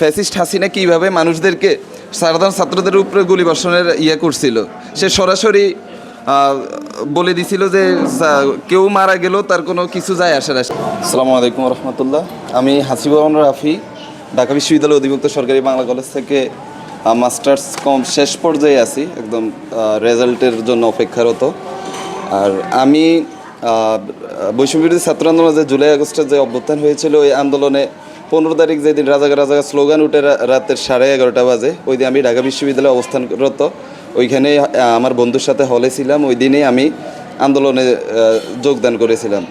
Fascist Hasina কীভাবে মানুষদেরকে সাধারণ ছাত্রদের উপরে গুলি বর্ষণের ইয়ে করছিল? সে সরাসরি বলে দিছিল যে কেউ মারা গেলেও তার কোনো কিছু যায় আসে না। আসসালামু আলাইকুম রহমতুল্লাহ। আমি হাসিবুর রাফি, ঢাকা বিশ্ববিদ্যালয় অধিভুক্ত সরকারি বাংলা কলেজ থেকে মাস্টার্স কম শেষ পর্যায়ে আছি, একদম রেজাল্টের জন্য অপেক্ষারত। আর আমি বৈষম্যবিরোধী ছাত্র আন্দোলন যে জুলাই আগস্টের যে অভ্যুত্থান হয়েছিল, ওই আন্দোলনে পনেরো তারিখ যেদিন রাজাগা রাজাগা স্লোগান উঠে রাতের সাড়ে এগারোটা বাজে, ওই দিন আমি ঢাকা বিশ্ববিদ্যালয়ে অবস্থানরত। ওইখানে আমার বন্ধুর সাথে হলে ছিলাম, ওই দিনেই আমি আন্দোলনে যোগদান করেছিলাম।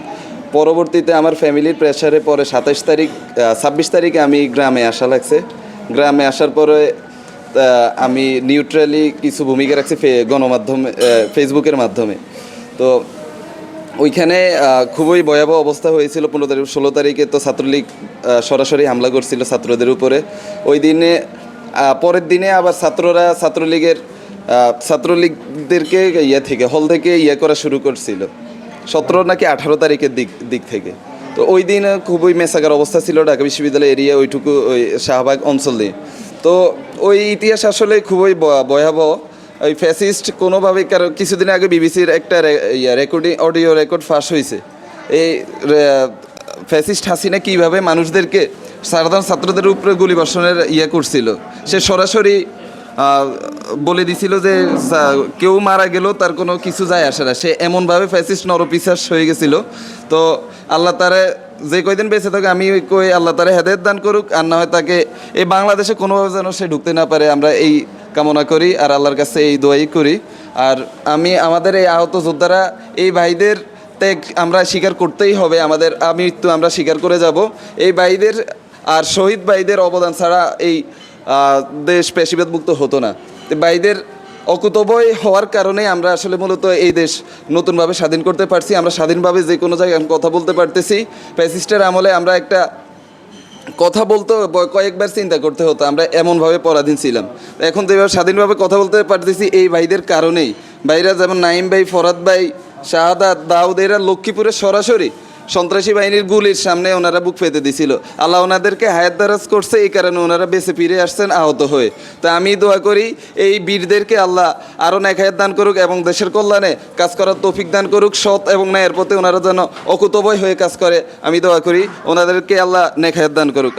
পরবর্তীতে আমার ফ্যামিলির প্রেশারে পরে সাতাশ তারিখ ছাব্বিশ তারিখে আমি গ্রামে আসা লাগছে। গ্রামে আসার পরে আমি নিউট্রালি কিছু ভূমিকা রাখছি গণমাধ্যমে ফেসবুকের মাধ্যমে। তো ওইখানে খুবই ভয়াবহ অবস্থা হয়েছিল পনেরো তারিখ, ষোলো তারিখে তো ছাত্রলীগ সরাসরি হামলা করছিল ছাত্রদের উপরে। ওই দিনে পরের দিনে আবার ছাত্ররা ছাত্রলীগের ছাত্রলীগদেরকে ইয়ে থেকে, হল থেকে ইয়ে করা শুরু করছিল। সতেরো নাকি আঠারো তারিখের দিক দিক থেকে। তো ওই দিন খুবই মেসাগার অবস্থা ছিল ঢাকা বিশ্ববিদ্যালয় এরিয়া, ওইটুকু ওই শাহবাগ অঞ্চল অঞ্চলে তো ওই ইতিহাস আসলে খুবই ভয়াবহ। ওই ফ্যাসিস্ট কোনোভাবেই কারও, কিছুদিন আগে বিবিসির একটা রেকর্ডিং অডিও রেকর্ড ফাঁস হয়েছে এই ফ্যাসিস্ট হাসিনা কীভাবে মানুষদেরকে সাধারণ ছাত্রদের উপরে গুলি বর্ষণের ইয়ে করছিল? সে সরাসরি বলে দিছিল যে কেউ মারা গেলেও তার কোনো কিছু যায় আসে না। সে এমনভাবে ফ্যাসিস্ট নরপিসাস হয়ে গেছিল। তো আল্লাহ তারে যে কয়দিন বেঁচে থাকে আমি কই আল্লাহ তারে হেদায়ত দান করুক, আর না হয় তাকে এই বাংলাদেশে কোনোভাবে যেন সে ঢুকতে না পারে, আমরা এই কামনা করি, আর আল্লাহর কাছে এই দোয়াই করি। আর আমি, আমাদের এই আহত যোদ্ধারা, এই ভাইদের ত্যাগ আমরা স্বীকার করতেই হবে, আমাদের আমৃত্যু আমরা স্বীকার করে যাব। এই ভাইদের আর শহীদ ভাইদের অবদান ছাড়া এই দেশ পেশিবাদ মুক্ত হতো না। ভাইদের অকুতবয় হওয়ার কারণে আমরা আসলে মূলত এই দেশ নতুনভাবে স্বাধীন করতে পারছি। আমরা স্বাধীনভাবে যে কোনো জায়গায় কথা বলতে পারতেছি। প্যাসিস্টের আমলে আমরা একটা কথা বলতে, কয়েকবার চিন্তা করতে হতো, আমরা এমনভাবে পরাধীন ছিলাম। এখন তো যেভাবে স্বাধীনভাবে কথা বলতে পারতেছি এই ভাইদের কারণেই। ভাইরা যেমন নাইম ভাই, ফরাদ ভাই শাহাদাত দাউদ এরা লক্ষ্মীপুরে সরাসরি সন্ত্রাসী বাহিনীর গুলির সামনে ওনারা বুক পেতে দিছিল। আল্লাহ ওনাদেরকে হায়াত দারাজ করছে, এই কারণে ওনারা বেঁচে ফিরে আসছেন আহত হয়ে। তা আমি দোয়া করি, এই বীরদেরকে আল্লাহ আরও ন্যাক হায়াত দান করুক এবং দেশের কল্যাণে কাজ করার তৌফিক দান করুক, সৎ এবং ন্যায়ের পথে ওনারা যেন অকুতবয় হয়ে কাজ করে। আমি দোয়া করি, ওনাদেরকে আল্লাহ ন্যাক হায়াত দান করুক।